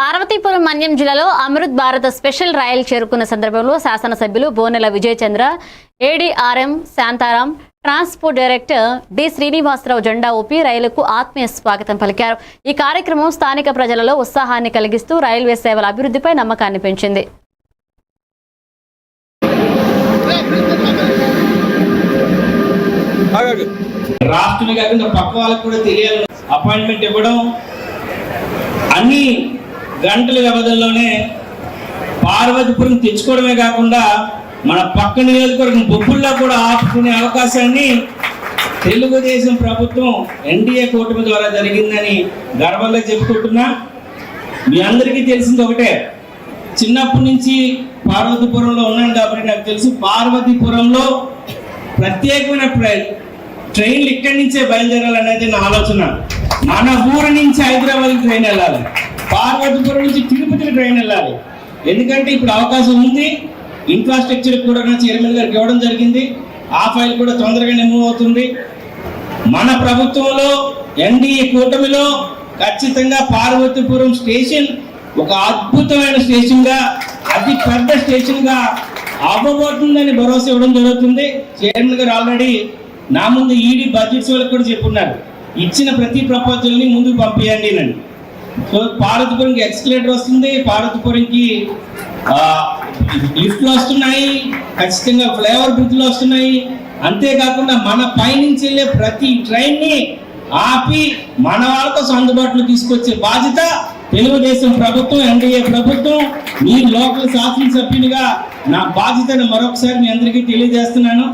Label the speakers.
Speaker 1: పార్వతీపురం మన్యం జిల్లాలో అమృత్ భారత్ స్పెషల్ రైలు చేరుకున్న సందర్భంలో శాసనసభ్యులు Bonela Vijay Chandra ADRM Shantaram transport director D Srinivasa Rao జెండా ఊపి రైలుకు ఆత్మీయ స్వాగతం పలికారు. ఈ కార్యక్రమం స్థానిక ప్రజలలో ఉత్సాహాన్ని కలిగిస్తూ రైల్వే సేవల అభివృద్ధిపై నమ్మకాన్ని పెంచింది.
Speaker 2: రాష్ట్రమే కాకుండా పక్క వాళ్ళకు కూడా తెలియాలి. అపాయింట్మెంట్ ఇవ్వడం అన్ని గంటల వ్యవధిలోనే పార్వతీపురం తెచ్చుకోవడమే కాకుండా మన పక్క నియోజకవర్గం బొబ్బుల్లో కూడా ఆపుకునే అవకాశాన్ని తెలుగుదేశం ప్రభుత్వం ఎన్డీఏ కూటమి ద్వారా జరిగిందని గర్వంగా చెప్పుకుంటున్నా. మీ అందరికీ తెలిసింది ఒకటే చిన్నప్పటి నుంచి పార్వతీపురంలో ఉన్నాను కాబట్టి నాకు తెలుసు పార్వతీపురంలో ప్రత్యేకమైన ట్రైన్లు ఇక్కడి నుంచే బయలుదేరాలనేది నా ఆలోచన. మన ఊరు నుంచి హైదరాబాద్ ట్రైన్ వెళ్ళాలి. పార్వతీపురం నుంచి తిరుపతికి ట్రైన్ వెళ్ళాలి. ఎందుకంటే ఇప్పుడు అవకాశం ఉంది. ఇన్ఫ్రాస్ట్రక్చర్ కూడా చైర్మన్ గారికి ఇవ్వడం జరిగింది. ఆ ఫైల్ కూడా తొందరగానే మూవ్ అవుతుంది. మన ప్రభుత్వంలో ఎన్డీఏ కూటమిలో ఖచ్చితంగా పార్వతీపురం స్టేషన్ ఒక అద్భుతమైన స్టేషన్గా అతి పెద్ద స్టేషన్గా అవ్వబోతుందని భరోసా ఇవ్వడం జరుగుతుంది. చైర్మన్ గారు ఆల్రెడీ నా ముందు ఈడీ బడ్జెట్స్ వాళ్ళకి కూడా చెప్పున్నారు. ఇచ్చిన ప్రతి ప్రపోజల్ని ముందుకు పంపించండి నన్ను. పార్వతీపురంకి ఎక్స్కలేటర్ వస్తుంది పార్వతీపురంకి లిఫ్ట్లు వస్తున్నాయి ఖచ్చితంగా ఫ్లైఓవర్ బ్రిడ్జ్లు వస్తున్నాయి. అంతేకాకుండా మన పైనుంచి వెళ్ళే ప్రతి ట్రైన్ని ఆపి మన వాళ్ళ కోసం అందుబాటులో తీసుకొచ్చే బాధ్యత తెలుగుదేశం ప్రభుత్వం ఎన్డీఏ ప్రభుత్వం. మీ లోకల్ శాసనసభ్యునిగా నా బాధ్యతను మరొకసారి మీ అందరికీ తెలియజేస్తున్నాను.